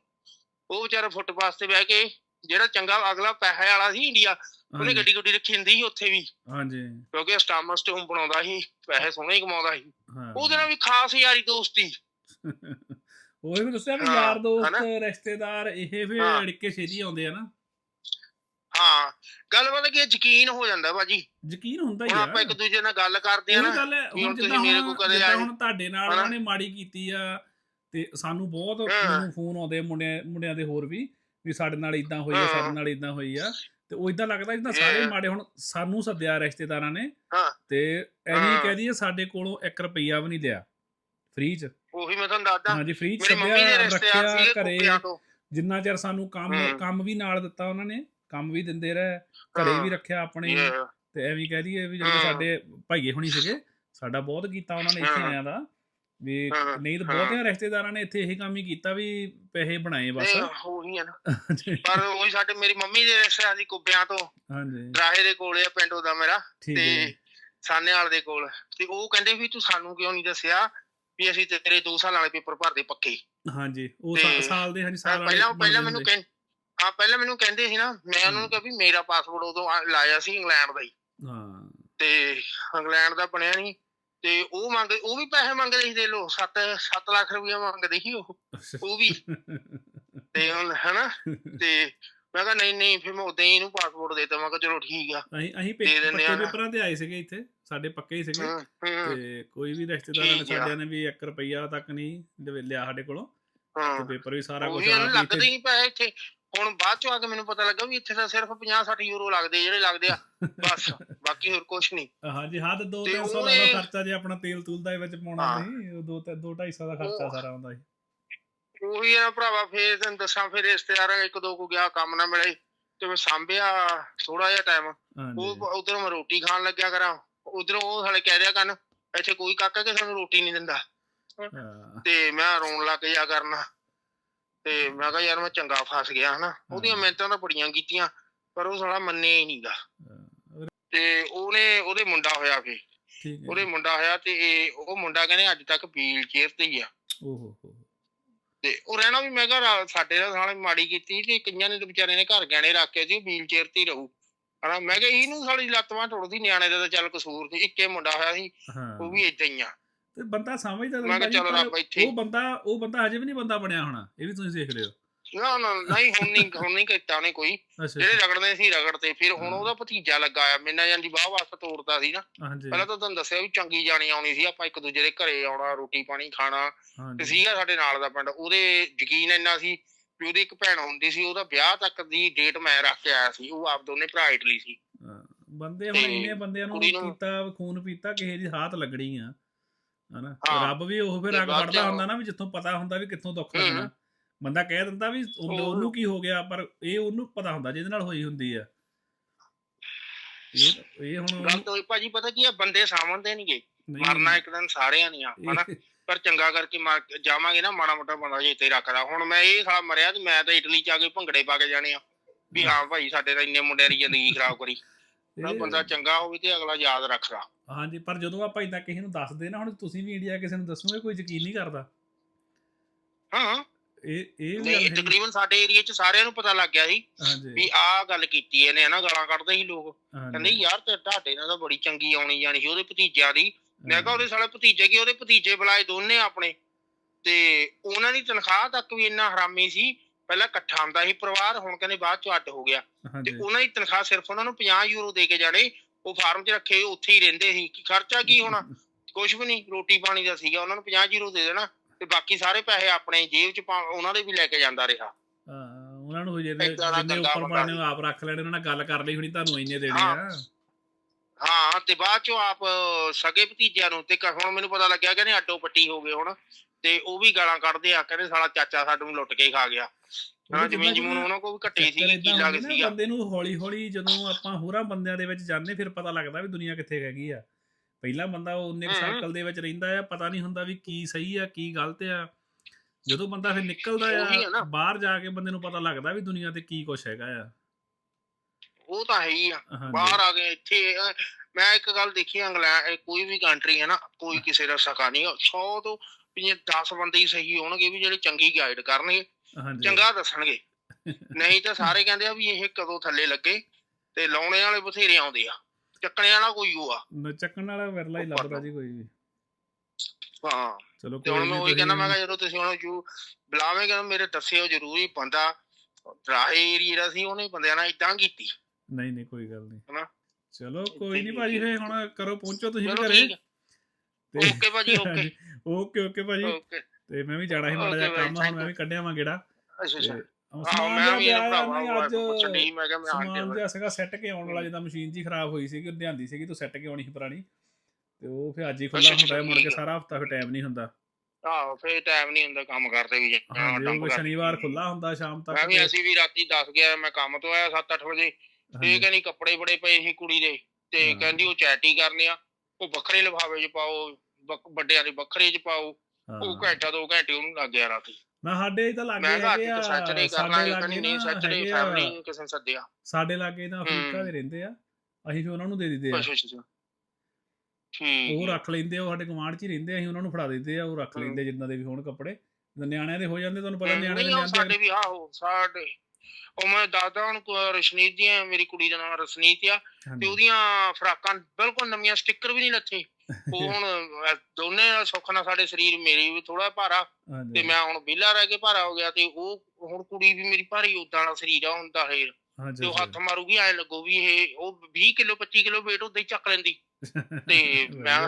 ਉਹ ਵਿਚਾਰਾ ਫੁੱਟਪਾਥ ਤੇ ਬਹਿ ਕੇ ਜਿਹੜਾ ਚੰਗਾ ਅਗਲਾ ਪੈਸੇ ਵਾਲਾ ਸੀ ਇੰਡੀਆ ਉਹਨੇ ਗੱਡੀ ਗੁੱਡੀ ਰੱਖੀ ਹੁੰਦੀ ਸੀ ਉੱਥੇ ਵੀ। ਹਾਂਜੀ। ਕਿਉਂਕਿ ਸਟਾਮਸ ਤੇ ਬਣਾਉਂਦਾ ਸੀ ਪੈਸੇ ਸੋਹਣੇ ਕਮਾਉਂਦਾ ਸੀ। ਉਹਦੇ ਨਾਲ ਵੀ ਖਾਸ ਯਾਰੀ ਦੋਸਤੀ। ਉਹ ਵੀ ਦੱਸਿਆ ਵੀ ਯਾਰ ਦੋਸਤ? ਰਿਸ਼ਤੇਦਾਰ ਇਹ ਹਾਂ। ਅੜਕੇ ਛੇਤੀ ਆਉਂਦੇ ਆ ਨਾ। ਹਾਂ ਗੱਲ ਪਤਾ ਕੀ ਯਕੀਨ ਹੋ ਜਾਂਦਾ ਭਾਜੀ। ਯਕੀਨ ਹੁੰਦਾ ਹੀ ਆ। ਆਪਾਂ ਇੱਕ ਦੂਜੇ ਨਾਲ ਗੱਲ ਕਰਦੇ ਆ ਨਾ ਵੀ ਹੁਣ ਤੁਸੀਂ ਮੇਰੇ ਕੋਲ ਕਦੇ ਆਏ। ਹੁਣ ਤੁਹਾਡੇ ਨਾਲ ਹਨਾ? ਉਹਨਾਂ ਨੇ ਮਾੜੀ ਕੀਤੀ ਆ ਤੇ ਸਾਨੂੰ ਬਹੁਤ। ਮੈਨੂੰ ਫੋਨ ਆਉਂਦੇ ਮੁੰਡਿਆਂ ਮੁੰਡਿਆਂ ਦੇ ਹੋਰ ਵੀ ਵੀ ਸਾਡੇ ਨਾਲ ਇਦਾਂ ਹੋਈ ਆ। ਸਾਡੇ ਨਾਲ ਇਦਾਂ ਹੋਈ ਆ ਤੇ ਉਹ ਇਦਾਂ ਲੱਗਦਾ ਜਿੱਦਾਂ ਸਾਰੇ। ਮਾੜੇ ਹੁਣ ਸਾਨੂੰ ਸੱਦਿਆ ਰਿਸ਼ਤੇਦਾਰਾਂ ਨੇ ਹਾਂ। ਤੇ ਐਵੇਂ। ਕਹਿ ਦਈਏ ਸਾਡੇ ਕੋਲੋਂ 1 ਰੁਪਈਆ ਵੀ ਨਹੀਂ ਲਿਆ ਫ੍ਰੀ ਚ ਉਹੀ ਮੈਂ ਤੁਹਾਨੂੰ ਦੱਸਦਾ ਹਾਂਜੀ ਫ੍ਰੀ ਚ ਸੱਦਿਆ ਰੱਖਿਆ ਘਰੇ ਜਿੰਨਾ ਚਿਰ ਸਾਨੂੰ ਕੰਮ। ਕੰਮ ਵੀ ਨਾਲ ਦਿੱਤਾ ਉਹਨਾਂ ਨੇ ਕੰਮ ਵੀ ਦਿੰਦੇ ਰਹੇ ਘਰੇ। ਵੀ ਰੱਖਿਆ ਆਪਣੇ. ਤੇ ਐਵੇਂ ਕਹਿ ਦਈਏ ਵੀ ਜਿਹੜੇ। ਸਾਡੇ ਭਾਈਏ ਹੁਣੀ ਸੀਗੇ ਸਾਡਾ ਬਹੁਤ ਕੀਤਾ ਉਹਨਾਂ ਨੇ ਇੱਥੇ। ਆਇਆਂ ਦਾ ਵੀ ਨਹੀਂ ਤਾਂ। ਬਹੁਤਿਆਂ ਰਿਸ਼ਤੇਦਾਰਾਂ ਨੇ ਇੱਥੇ ਇਹ ਕੰਮ ਹੀ ਕੀਤਾ ਵੀ ਪੈਸੇ ਬਣਾਏ ਬਸ। ਉਹੀ ਆ ਨਾ। ਪਰ ਉਹੀ ਸਾਡੇ ਮੇਰੀ ਮੰਮੀ ਦੇ ਰਿਸ਼ਤੇਦਾਰ ਦੀ ਕੁੱਬਿਆਂ ਤੋਂ। ਹਾਂਜੀ। ਰਾਹੇ ਦੇ ਕੋਲੇ ਆ ਪਿੰਡ ਉਹਦਾ ਮੇਰਾ ਤੇ। ਸਾਨੇਵਾਲ ਦੇ ਕੋਲ। ਤੇ ਉਹ ਕਹਿੰਦੇ ਵੀ ਤੂੰ ਸਾਨੂੰ ਕਿਉਂ ਨਹੀਂ ਦੱਸਿਆ ਵੀ ਅਸੀਂ ਤੇਰੇ 2 ਸਾਲ ਵਾਲੇ ਪੇਪਰ ਭਰਦੇ ਪੱਕੇ। ਹਾਂਜੀ ਉਹ ਸਾਲ ਦੇ ਹਾਂਜੀ ਸਾਲ ਪਹਿਲਾਂ ਪਹਿਲਾਂ ਮੈਨੂੰ। ਕਹਿੰ ਹਾਂ ਪਹਿਲਾਂ ਮੈਨੂੰ ਕਹਿੰਦੇ ਸੀ ਨਾ ਮੈਂ ਉਹਨਾਂ ਨੂੰ ਕਿਹਾ ਵੀ ਮੇਰਾ ਪਾਸਪੋਰਟ ਉਦੋਂ ਲਾਇਆ ਸੀ ਇੰਗਲੈਂਡ ਦਾ ਹੀ। ਹਾਂ। ਤੇ ਇੰਗਲੈਂਡ ਦਾ ਬਣਿਆ ਨਹੀਂ। ਤੇ ਉਹ ਮੰਗ ਉਹ ਵੀ ਪੈਸੇ ਮੰਗਦੇ ਸੀ ਦੇ ਲੋ 7 7 ਲੱਖ ਰੁਪਇਆ ਮੰਗਦੇ ਸੀ ਉਹ। ਉਹ ਵੀ। ਤੇ ਹੁਣ ਹਨਾ? ਤੇ ਮੈਂ ਕਿਹਾ ਨਹੀਂ ਨਹੀਂ ਫਿਰ ਮੈਂ ਉਦਾਂ ਹੀ ਇਹਨੂੰ ਪਾਸਪੋਰਟ ਦੇ ਦਿੱਤਾ ਮੈਂ ਕਿਹਾ ਚਲੋ ਠੀਕ ਆ। ਅਸੀਂ ਅਸੀਂ ਆ। ਪੇਪਰਾਂ ਤੇ ਆਏ ਸੀਗੇ ਇੱਥੇ ਸਾਡੇ ਪੱਕੇ ਹੀ ਸੀਗੇ। ਤੇ ਕੋਈ ਵੀ ਰਿਸ਼ਤੇਦਾਰਾਂ ਨੇ ਆ। ਸਾਡਿਆਂ ਨੇ ਵੀ 1 ਰੁਪਈਆ ਤੱਕ ਨਹੀਂ ਲਿਆ ਸਾਡੇ ਕੋਲੋਂ। ਤੇ ਪੇਪਰ ਵੀ ਸਾਰਾ ਕੁਝ ਆਪ ਲੱਗਦੇ ਹੀ ਪਏ ਇੱਥੇ। ਹੁਣ ਬਾਅਦ ਚੋਂ ਆ ਕੇ ਮੈਨੂੰ ਪਤਾ ਲੱਗਾ ਵੀ ਇੱਥੇ ਤਾਂ ਸਿਰਫ 50 60 ਯੂਰੋ ਲੱਗਦੇ ਜਿਹੜੇ ਲੱਗਦੇ ਆ। ਬਸ (laughs) ਬਾਕੀ ਹੋਰ ਕੁਝ ਨਹੀਂ। ਹਾਂਜੀ ਹਾਂ ਤੇ 2 ਤੇ 300 ਦਾ ਖਰਚਾ ਜੇ ਆਪਣਾ ਤੇਲ ਤੂਲ ਦਾ ਵਿੱਚ ਪਾਉਣਾ। ਨਹੀਂ ਉਹ 2 2 250 ਦਾ ਖਰਚਾ ਸਾਰਾ ਆਉਂਦਾ ਸੀ। ਉਹੀ ਆ ਭਰਾਵਾ ਫੇਰ ਤੈਨੂੰ ਦੱਸਾਂ ਫਿਰ ਰਿਸ਼ਤੇਦਾਰਾਂ ਇੱਕ ਦੋ ਕੋ ਗਿਆ ਕੰਮ ਨਾ ਮਿਲੇ ਤੇ ਮੈਂ ਸਾਂਭਿਆ ਥੋੜਾ ਜਿਹਾ ਟਾਈਮ ਉਹ ਉਧਰੋਂ ਮੈਂ ਰੋਟੀ ਖਾਣ ਲੱਗਿਆ ਕਰਾਂ ਉਧਰੋਂ ਉਹ ਹਲੇ ਕਹਿ ਦਿਆ ਕਰਨ ਇੱਥੇ ਕੋਈ ਕਾਕਾ ਕਿ ਸਾਨੂੰ ਰੋਟੀ ਨਹੀਂ ਦਿੰਦਾ। ਤੇ ਮੈਂ ਰੋਣ ਲੱਗ ਜਾ ਕਰਨਾ ਤੇ ਮੈਂ ਕਿਹਾ ਯਾਰ ਮੈਂ ਚੰਗਾ ਫਸ ਗਿਆ ਹਨਾ। ਉਹਦੀਆਂ। ਮਿਹਨਤਾਂ ਤਾਂ ਬੜੀਆਂ ਕੀਤੀਆਂ ਪਰ ਉਹ ਸਾਲਾ ਮੰਨਿਆ ਹੀ ਨਹੀਂਗਾ ਤੇ ਉਹਨੇ ਉਹਦੇ ਮੁੰਡਾ ਹੋਇਆ ਫੇ ਠੀਕ ਹੈ ਉਹਦੇ ਮੁੰਡਾ ਹੋਇਆ ਤੇ ਇਹ ਉਹ ਮੁੰਡਾ ਕਹਿੰਦੇ ਅੱਜ ਤੱਕ ਵੀਲ ਚੇਅਰ ਤੇ ਹੀ ਆ। ਓਹੋ ਹੋ। ਤੇ ਉਹ ਰਹਿਣਾ ਵੀ ਮੈਂ ਕਿਹਾ ਸਾਡੇ ਨਾਲ ਸਾਲੇ ਮਾੜੀ ਕੀਤੀ ਤੇ ਕਈਆਂ ਨੇ ਤਾਂ ਵਿਚਾਰੇ ਨੇ ਘਰ ਗਹਿਣੇ ਰੱਖ ਕੇ ਸੀ ਵੀਲ ਚੇਅਰ ਤੇ ਹੀ ਰਹੂ। ਹਨਾ ਮੈਂ ਕਿਹਾ ਇਹਨੂੰ ਸਾਲੀ ਲੱਤਵਾਂ ਟੁੱਟਦੀ ਨਿਆਣੇ ਦਾ ਤਾਂ ਚੱਲ ਕਸੂਰ ਸੀ ਇੱਕੇ ਮੁੰਡਾ ਹੋਇਆ ਸੀ ਉਹ ਵੀ ਇਦਾਂ ਹੀ ਆ। ਤੇ ਬੰਦਾ ਸਮਝਦਾ ਮੈਂ ਕਿਹਾ ਜੀ, ਚਲੋ ਰੱਬ ਇੱਥੇ ਉਹ ਬੰਦਾ ਉਹ ਬੰਦਾ ਹਜੇ ਵੀ ਨਹੀਂ ਬੰਦਾ ਬਣਿਆ ਹੋਣਾ ਇਹ ਵੀ ਤੁਸੀਂ ਦੇਖ ਰਹੇ ਹੋ ਨਾ ਨਾ ਨਹੀਂ ਹੁਣ ਨਹੀਂ ਹੁਣ ਨਹੀਂ ਕੀਤਾ ਉਹਨੇ ਕੋਈ। ਅੱਛਾ ਜਿਹੜੇ ਰਗੜਦੇ ਸੀ ਰਗੜਦੇ। ਫਿਰ ਹੁਣ। ਉਹਦਾ ਭਤੀਜਾ ਲੱਗਾ ਆ। ਮਿੰਨਾ ਜਾਂਦੀ ਬਾਹ ਵਾਸਤੇ ਤੋੜਦਾ ਸੀ ਨਾ। ਹਾਂਜੀ। ਪਹਿਲਾਂ ਤਾਂ ਤੁਹਾਨੂੰ ਦੱਸਿਆ ਵੀ ਚੰਗੀ ਜਾਣੀ ਆਉਣੀ ਸੀ। ਆਪਾਂ ਇੱਕ ਦੂਜੇ ਦੇ ਘਰੇ ਆਉਣਾ ਰੋਟੀ ਪਾਣੀ ਖਾਣਾ। ਤੇ ਸੀਗਾ ਸਾਡੇ ਨਾਲ ਦਾ ਪਿੰਡ। ਉਹਦੇ ਯਕੀਨ ਇੰਨਾ ਸੀ ਵੀ ਉਹਦੀ ਇੱਕ ਭੈਣ ਹੁੰਦੀ ਸੀ। ਉਹਦਾ ਵਿਆਹ ਤੱਕ ਦੀ ਡੇਟ ਮੈਂ ਰੱਖ ਕੇ ਆਇਆ ਸੀ। ਉਹ ਆਪ ਦੋਨੇ ਭਰਾ ਇਟਲੀ ਸੀ। ਬੰਦੇ ਹੁਣ ਇੰਨੇ ਬੰਦਿਆਂ ਨੂੰ ਨੂੰ- ਕੀਤਾ ਖੂਨ ਪੀਤਾ ਕਿਸੇ ਦੀ ਹਾਥ ਲੱਗਣੀ ਆ। ਹਨਾ। ਰੱਬ ਵੀ ਉਹ ਫਿਰ ਵੜਦਾ ਚੋਂ- ਹੁੰਦਾ ਨਾ ਵੀ ਜਿੱਥੋਂ ਪਤਾ ਹੁੰਦਾ ਵੀ ਕਿੱਥੋਂ ਦੁੱਖ। ਲੱਗਣਾ। ਬੰਦਾ ਕਹਿ ਦਿੰਦਾ ਵੀ ਉਹਨੂੰ ਉਹ- ਉਹਨੂੰ ਕੀ ਹੋ ਗਿਆ ਪਰ ਇਹ ਉਹਨੂੰ ਪਤਾ ਹੁੰਦਾ ਜਿਹਦੇ ਨਾਲ ਹੋਈ ਹੁੰਦੀ ਆ। ਇਹ ਇਹ ਹੁਣ ਗੱਲ ਤਾਂ ਹੋਈ ਭਾਜੀ ਪਤਾ ਕੀ ਆ ਬੰਦੇ ਸਾਂਭਣਦੇ ਨਹੀਂਗੇ ਨਹੀਂ। ਮਰਨਾ ਇੱਕ ਦਿਨ ਸਾਰਿਆਂ ਨੇ ਆ ਹਨਾ? ਇਹ- (laughs) ਪਰ ਚੰਗਾ ਕਰਕੇ ਮਰ ਜਾਵਾਂਗੇ ਨਾ ਮਾੜਾ ਮੋਟਾ ਬੰਦਾ ਜੇ ਇੱਥੇ ਰੱਖਦਾ। ਹੁਣ ਮੈਂ ਇਹ ਸਾਲਾ ਮਰਿਆ ਤੇ ਮੈਂ ਤਾਂ ਇਟਲੀ ਚ ਆ ਕੇ ਭੰਗੜੇ ਪਾ ਕੇ ਜਾਣੇ ਆ। ਵੀ ਹਾਂ। ਭਾਈ ਸਾਡੇ ਤਾਂ ਇੰਨੇ ਮੁੰਡਿਆਂ ਦੀ ਜ਼ਿੰਦਗੀ ਖਰਾਬ ਕਰੀ। ਨਾ ਇਹ- ਬੰਦਾ ਚੰਗਾ ਹੋਵੇ ਤੇ ਅਗਲਾ ਯਾਦ ਰੱਖਦਾ। ਹਾਂਜੀ ਪਰ ਜਦੋਂ ਆਪਾਂ ਇਦਾਂ ਕਿਸੇ ਨੂੰ ਦੱਸਦੇ ਨਾ ਹੁਣ ਤੁਸੀਂ ਵੀ ਇੰਡੀਆ ਕਿਸੇ ਨੂੰ ਦੱਸੋਗੇ ਕੋਈ ਯਕੀਨ ਨਹੀਂ ਕਰਦਾ। ਹਾਂ। ਇਹ ਇਹ ਵੀ ਨਹੀਂ ਹੈ ਤਕਰੀਬਨ ਸਾਡੇ ਏਰੀਆ ਚ ਸਾਰਿਆਂ ਨੂੰ ਪਤਾ ਲੱਗ ਗਿਆ ਸੀ ਹਾਂਜੀ। ਵੀ ਆਹ ਗੱਲ ਕੀਤੀ ਇਹਨੇ ਹਨਾ ਗਾਲਾਂ ਕੱਢਦੇ ਸੀ ਲੋਕ। ਕਹਿੰਦੇ ਹਾਂਜੀ ਯਾਰ ਤੇ ਤੁਹਾਡੇ ਨਾਲ ਤਾਂ ਬੜੀ ਚੰਗੀ ਆਉਣੀ ਜਾਣੀ ਸੀ ਉਹਦੇ ਭਤੀਜਿਆਂ ਦੀ। ਮੈਂ ਕਿਹਾ ਉਹਦੇ ਸਾਲੇ ਭਤੀਜੇ ਕੀ ਉਹਦੇ ਭਤੀਜੇ ਬੁਲਾਏ ਦੋਨੇ ਆਪਣੇ। ਤੇ ਉਹਨਾਂ ਦੀ ਤਨਖਾਹ ਤੱਕ ਵੀ ਇੰਨਾ ਹਰਾਮੀ ਸੀ ਪਹਿਲਾਂ ਇਕੱਠਾ ਆਉਂਦਾ ਸੀ ਪਰਿਵਾਰ ਹੁਣ ਕਹਿੰਦੇ ਬਾਅਦ ਚ ਅੱਡ ਹੋ ਗਿਆ। ਤੇ ਹਾਂਜੀ। ਉਹਨਾਂ ਦੀ ਤਨਖਾਹ ਸਿਰਫ ਉਹਨਾਂ ਨੂੰ 50 ਯੂਰੋ ਦੇ ਕੇ ਜਾਣੇ ਉਹ ਫਾਰਮ 'ਚ ਰੱਖੇ ਉੱਥੇ ਹੀ ਰਹਿੰਦੇ ਸੀ। ਕੀ ਖਰਚਾ ਕੀ ਹੋਣਾ? ਕੁਝ ਵੀ ਨਹੀਂ ਰੋਟੀ ਪਾਣੀ ਦਾ ਸੀਗਾ ਉਹਨਾਂ ਨੂੰ 50 ਯੂਰੋ ਦੇ ਦੇਣਾ। ਤੇ ਬਾਕੀ ਸਾਰੇ ਪੈਸੇ ਆਪਣੇ ਜੇਬ 'ਚ ਪਾ- ਉਹਨਾਂ ਦੇ ਵੀ ਲੈ ਕੇ ਜਾਂਦਾ ਰਿਹਾ। ਹਾਂ, ਉਹਨਾਂ ਨੂੰ ਜਿਹੜੇ ਏਦਾਂ ਦਾ ਜਿੰਨੇ ਗੰਦਾ ਉੱਪਰ ਬੰਦਾ ਨੂੰ ਆਪ ਰੱਖ ਲੈਣੇ ਉਹਨਾਂ ਨਾਲ ਗੱਲ ਕਰ ਲਈ ਹੋਣੀ ਤੁਹਾਨੂੰ ਇੰਨੇ ਦੇਣੇ। ਆ। ਹਾਂ ਤੇ ਬਾਅਦ 'ਚੋਂ ਆਪ ਸਗੇ ਭਤੀਜਿਆਂ ਨੂੰ ਤੇ ਕ- ਹੁਣ ਮੈਨੂੰ ਪਤਾ ਲੱਗਿਆ ਕਹਿੰਦੇ ਅੱਡੋ ਪੱਟੀ ਹੋ ਗਏ ਹੁਣ ਤੇ ਉਹ ਵੀ ਗਾਲਾਂ ਕੱਢਦੇ ਆ ਕਹਿੰਦੇ ਸਾਲਾ ਚਾਚਾ ਸਾਨੂੰ ਲੁੱਟ ਕੇ ਖਾ ਗਿਆ। ਹਾਂ ਜ਼ਮੀਨ ਜਮੂਨ ਉਹਨਾਂ ਕੋਲ ਵੀ ਘੱਟੀ ਚੱਕਰ ਸੀ ਏਦਾਂ ਕੀ ਲੱਗ ਨਾ, ਸੀਗਾ ਬੰਦੇ ਨੂੰ ਹੌਲੀ ਹੌਲੀ ਜਦੋਂ ਆਪਾਂ ਹੋਰਾਂ ਬੰਦਿਆਂ ਦੇ ਵਿੱਚ ਜਾਂਦੇ ਫਿਰ ਪਤਾ ਲੱਗਦਾ ਵੀ ਦੁਨੀਆ ਕਿੱਥੇ ਹੈਗੀ ਆ। ਪਹਿਲਾਂ ਬੰਦਾ ਉਹਨੇ ਹਮ। ਸਰਕਲ ਦੇ ਵਿੱਚ ਰਹਿੰਦਾ ਆ ਪਤਾ ਨਹੀਂ ਹੁੰਦਾ ਵੀ ਕੀ ਸਹੀ ਆ ਕੀ ਗਲਤ ਆ। ਜਦੋਂ ਬੰਦਾ ਫਿਰ ਨਿਕਲਦਾ ਆ ਬਾਹਰ ਜਾ ਕੇ ਬੰਦੇ ਨੂੰ ਪਤਾ ਲੱਗਦਾ ਵੀ ਦੁਨੀਆ ਤੇ ਕੀ ਕੁਛ ਹੈਗਾ ਆ। ਉਹ ਤਾਂ ਹੈ ਹੀ ਆ। ਬਾਹਰ ਆ ਗਏ ਇੱਥੇ ਮੈਂ ਇੱਕ ਗੱਲ ਦੇਖੀ ਇੰਗਲੈਂਡ ਕੋਈ ਵੀ ਕੰਟਰੀ ਹੈ ਨਾ ਕੋਈ ਕਿਸੇ ਦਾ ਸਕਾ ਨਹੀਂ 100 ਤੋਂ 10 ਬੰਦੇ ਹੀ ਸਹੀ ਹੋਣਗੇ ਵੀ ਜਿਹੜੇ ਚੰਗੀ ਗਾਈਡ ਕਰਨਗੇ ਚੰਗਾ ਦੱਸਣਗੇ। (laughs) ਨਹੀਂ ਤਾਂ ਸਾਰੇ ਕਹਿੰਦੇ ਆ ਵੀ ਇਹ ਕਦੋਂ ਥੱਲੇ ਲੱਗੇ ਤੇ ਲਾਉਣੇ ਵਾਲੇ ਬਥੇਰੇ ਆਉਂਦੇ ਆ। ਚੱਕਣੇ ਵਾਲਾ ਕੋਈ ਉਹ ਆ। ਨ- ਚੱਕਣ ਵਾਲਾ ਵਿਰਲਾ ਹੀ ਲੱਭਦਾ ਜੀ ਕੋਈ ਵੀ। ਹਾਂ। ਚਲੋ ਤੇ ਹੁਣ ਮੈਂ ਉਹੀ ਕਹਿੰਦਾ ਮੈਂ ਕਿਹਾ ਜਦੋਂ ਤੁਸੀਂ ਉਹਨੂੰ ਜੂ ਬੁਲਾਵੇਂਗੇ ਨਾ ਮੇਰੇ ਦੱਸਿਓ ਜ਼ਰੂਰੀ ਬੰਦਾ। ਰਾਹੇ ਏਰੀਆ ਸੀ ਉਹਨੇ ਬੰਦਿਆਂ ਨਾਲ ਇਦਾਂ ਕੀਤੀ। ਨਹੀਂ ਨਹੀਂ ਕੋਈ ਗੱਲ ਨਹੀਂ। ਹਨਾ? ਚਲੋ ਕੋਈ ਨਹੀਂ ਭਾਜੀ ਫੇ ਹੁਣ ਕਰੋ ਪਹੁੰਚੋ ਤੁਸੀਂ ਵੀ ਘਰੇ। ਓਕੇ ਭਾਜੀ ਓਕੇ। ਓਕੇ ਓਕੇ ਭਾਜੀ। ਤੇ ਮੈਂ ਵੀ ਜਾਣਾ ਸੀ ਮਾੜਾ ਜਿਹਾ ਕੰਮ ਹੁਣ ਮੈਂ ਵੀ ਕੱਢਿਆ ਵਾਂ ਗੇੜਾ। ਅੱਛਾ ਅੱਛਾ। ਸਮਾਨ ਮੈਂ ਵੀ ਇਹਨੂੰ ਭਰਾਵਾ ਨਹੀਂ ਉਹ ਅੱਜ ਪੁੱਛਣ ਡਈ, ਮੈਂ ਕਿਹਾ ਮੈਂ ਆਂਟੀ ਸਮਾਨ ਜਿਹਾ ਸੀਗਾ ਸੈੱਟ ਕੇ ਆਉਣ ਵਾਲਾ ਜਿੱਦਾਂ ਮਸ਼ੀਨ ਜੀ ਖਰਾਬ ਹੋਈ ਸੀ ਕਿ ਲਿਆਂਦੀ ਸੀਗੀ ਤੂੰ ਸੈੱਟ ਕੇ ਆਉਣੀ ਸੀ ਪੁਰਾਣੀ ਤੇ ਉਹ ਫੇ ਅੱਜ ਹੀ ਖੁੱਲਾ ਹੁੰਦਾ ਹੈ ਮੁੜ ਕੇ। ਸਾਰਾ ਹਫਤਾ ਫੇ ਟਾਈਮ ਨਹੀਂ ਹੁੰਦਾ ਆਹੋ ਫੇਰ ਟਾਈਮ ਨਹੀਂ ਹੁੰਦਾ ਕੰਮ ਕਰਦੇ ਵੀ ਹਾਂ ਹਾਂ, ਜੇ ਡੰਪ ਉਹ। ਸ਼ਨੀਵਾਰ ਖੁੱਲਾ ਹੁੰਦਾ ਸ਼ਾਮ ਤੱਕ ਮੈਂ ਵੀ ਤੇ- ਅਸੀਂ ਵੀ ਰਾਤੀ 10 ਗਿਆ ਮੈਂ ਕੰਮ ਤੋਂ ਆਇਆ 7-8 ਵਜੇ ਹਾਂਜੀ, ਇਹ ਕਹਿੰਦੀ ਕੱਪੜੇ ਬੜੇ ਪਏ ਸੀ ਕੁੜੀ ਦੇ ਤੇ ਹਾਂ। ਕਹਿੰਦੀ ਉਹ ਚੈਟੀ ਕਰਨੇ ਆ ਉਹ ਵੱਖਰੇ ਲਿਫਾਫੇ 'ਚ ਪਾਓ ਵੱਖ- ਵੱਡਿਆਂ ਦੇ ਵੱਖਰੇ 'ਚ ਪਾਓ ਹਾਂ। ਉਹ ਘੰਟਾ ਦੋ ਘੰਟੇ ਉਹਨੂੰ ਲੱਗ ਗਿਆ ਰਾਤੀ ਨਾ ਸਾਡੇ ਤਾਂ ਲੱਗੇ ਮੈਂ ਕਿਹਾ ਅੱਜ ਹੈਗੇ ਆ ਸੈਚਰਡੇ ਸਾਡੇ ਕਰਨਾ ਇਹ ਲਾਗੇ ਕਹਿੰਦੀ ਨਹੀਂ ਨਾ ਸੈਚਰਡੇ ਹੈਗੇ ਆ, ਫੈਮਿਲੀ ਕਿਸੇ ਨੇ ਸੱਦਿਆ। ਸਾਡੇ ਲਾਗੇ ਤਾਂ ਅਫਰੀਕਾ ਹੂੰ। ਦੇ ਰਹਿੰਦੇ ਆ ਅਸੀਂ ਫੇ ਉਹਨਾਂ ਨੂੰ ਦੇ ਦਿੰਦੇ ਆ। ਅੱਛਾ ਅੱਛਾ ਠੀਕ ਉਹ ਰੱਖ ਲੈਂਦੇ ਆ ਉਹ ਸਾਡੇ ਗਵਾਂਢ ਚ ਹੀ ਰਹਿੰਦੇ ਆ ਅਸੀਂ ਉਹਨਾਂ ਨੂੰ ਫੜਾ ਦਿੰਦੇ ਆ ਉਹ ਰੱਖ ਹੂੰ। ਲੈਂਦੇ ਜਿੱਦਾਂ ਦੇ ਵੀ ਹੋਣ ਕੱਪੜੇ। ਜਿੱਦਾਂ ਨਿਆਣਿਆਂ ਦੇ ਹੋ ਜਾਂਦੇ ਤੁਹਾਨੂੰ ਪਤਾ ਨਿਆਣੇ ਦੇ ਨਹੀਂ ਉਹ ਲਿਆਂਦੇ ਸਾਡੇ ਵੀ ਆਹੋ ਸਾਡੇ। ਉਹ ਮੈਂ ਦਾਦਾ ਨੂੰ ਰਸ਼ਨੀਤ ਦੀ ਆ, ਮੇਰੀ ਕੁੜੀ ਦਾ ਨਾਮ ਰਸ਼ਨੀਤ ਆ ਤੇ ਹਾਂਜੀ। ਉਹਦੀਆਂ ਫਰਾਕਾਂ ਬਿਲਕੁਲ ਨਵੀਆਂ ਸਟicker ਵੀ ਨਹੀਂ ਲੱਥੇ ਉਹ (laughs) ਹੁਣ ਅਹ, ਦੋਨੇ ਸੁੱਖ ਨਾਲ ਸਾਡੇ ਸਰੀਰ ਮੇਰੀ ਵੀ ਥੋੜਾ ਭਾਰਾ ਤੇ ਹਾਂਜੀ ਮੈਂ ਹੁਣ ਵਿਹਲਾ ਰਹਿ ਕੇ ਭਾਰਾ ਹੋ ਗਿਆ ਤੇ ਉਹ ਹੁਣ ਕੁੜੀ ਵੀ ਮੇਰੀ ਭਾਰੀ ਉਦਾਂ ਦਾ ਸਰੀਰ ਆ ਹੁੰਦਾ ਹੈ ਤੇ ਉਹ ਹੱਥ ਮਾਰੂਗੀ ਐ ਲੱਗੋ ਵੀ ਇਹ ਉਹ 20 ਕਿਲੋ 25 ਕਿਲੋ weight ਉਦਾਂ ਹੀ ਚੱਕ ਲੈਂਦੀ। (laughs) ਤੇ ਮੈਂ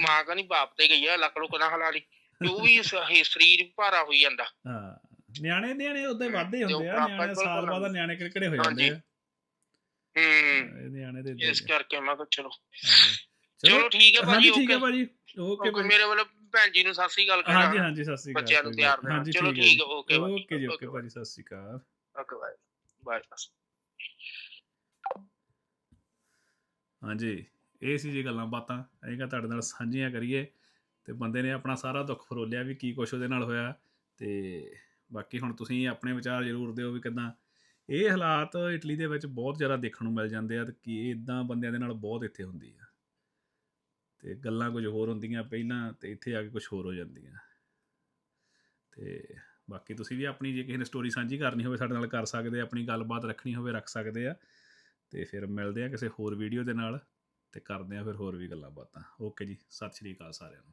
ਮਾਂ ਕਹਿੰਦੀ ਬਾਪ ਤੇ ਗਈ ਆ ਲੱਕ ਲੁੱਕ ਨਾ ਹਲਾ ਲਈ। ਤੇ ਉਹ ਵੀ ਸ- ਇਹ ਸਰੀਰ ਭਾਰਾ ਹੋਈ ਜਾਂਦਾ। ਹਾਂ ਨਿਆਣੇ ਨਿਆਣੇ ਉਦਾਂ ਹੀ ਵੱਧਦੇ ਤੇ ਉਹ ਹੁੰਦੇ ਆ ਨਿਆਣੇ ਸਾਲ ਬਿਲਕੁਲ ਬਾਅਦ ਨਿਆਣੇ ਕਿਹੜੇ ਹੋ ਜਾਂਦੇ ਹਾਂਜੀ। ਆ। ਹੂੰ। ਇਹ ਨਿਆਣੇ ਦੇ ਇਸ ਹੀ ਆ। ਕਰਕੇ ਮੈਂ ਕਿਹਾ ਚਲੋ। ਹਾਂਜੀ। ਚਲੋ ਠੀਕ ਹੈ ਭਾਜੀ ਠੀਕ ਹੈ ਭਾਜੀ। ਓਕੇ ਭਾਜੀ। ਮੇਰੇ ਵੱਲੋਂ ਭੈਣ ਜੀ ਨੂੰ ਸਤਿ ਸ੍ਰੀ ਅਕਾਲ ਹਾਂਜੀ ਹਾਂਜੀ ਸਤਿ ਸ਼੍ਰੀ ਅਕਾਲ ਬੱਚਿਆਂ ਨੂੰ। ਹਾਂਜੀ ਚਲੋ ਠੀਕ ਹੈ ਓਕੇ ਭਾਜੀ, ਓਕੇ ਜੀ ਓਕੇ ਓਕੇ ਭਾਜੀ। ਸਤਿ ਸ਼੍ਰੀ ਅਕਾਲ। ਓਕੇ ਬਾਏ ਬਾਏ ਹਾਂਜੀ ਇਹ ਸੀ ਜੀ ਗੱਲਾਂ ਬਾਤਾਂ। ਅਸੀਂ ਕਿਹਾ ਤੁਹਾਡੇ ਨਾਲ ਸਾਂਝੀਆਂ ਕਰੀਏ ਤੇ ਬੰਦੇ ਨੇ ਆਪਣਾ ਸਾਰਾ ਦੁੱਖ ਫਰੋਲਿਆ ਵੀ ਕੀ ਕੁਛ ਉਹਦੇ ਨਾਲ ਹੋਇਆ। ਤੇ ਬਾਕੀ ਹੁਣ ਤੁਸੀਂ ਆਪਣੇ ਵਿਚਾਰ ਜ਼ਰੂਰ ਦਿਓ ਵੀ ਕਿਦਾਂ। ਇਹ ਹਾਲਾਤ ਇਟਲੀ ਦੇ ਵਿੱਚ ਬਹੁਤ ਜ਼ਿਆਦਾ ਦੇਖਣ ਨੂੰ ਮਿਲ ਜਾਂਦੇ ਆ ਤੇ ਕੀ ਇਦਾਂ ਬੰਦਿਆਂ ਦੇ ਨਾਲ ਬਹੁਤ ਇੱਥੇ ਹੁੰਦੀ ਆ। ਤੇ ਗੱਲਾਂ ਕੁਝ ਹੋਰ ਹੁੰਦੀਆਂ ਪਹਿਲਾਂ ਤੇ ਇੱਥੇ ਆ ਕੇ ਕੁਝ ਹੋਰ ਹੋ ਜਾਂਦੀਆਂ। ਤੇ ਬਾਕੀ ਤੁਸੀਂ ਵੀ ਆਪਣੀ ਜੇ ਕਿਸੇ ਨੇ ਸਟੋਰੀ ਸਾਂਝੀ ਕਰਨੀ ਹੋਵੇ ਸਾਡੇ ਨਾਲ ਕਰ ਸਕਦੇ ਆ, ਆਪਣੀ ਗੱਲਬਾਤ ਰੱਖਣੀ ਹੋਵੇ, ਰੱਖ ਸਕਦੇ ਆ। ਤੇ ਫਿਰ ਮਿਲਦੇ ਆ ਕਿਸੇ ਹੋਰ ਵੀਡੀਓ ਦੇ ਨਾਲ ਤੇ ਕਰਦੇ ਆ ਫਿਰ ਹੋਰ ਵੀ ਗੱਲਾਂ ਬਾਤਾਂ। ਓਕੇ ਜੀ, ਸਤਿ ਸ਼੍ਰੀ ਅਕਾਲ ਸਾਰਿਆਂ ਨੂੰ।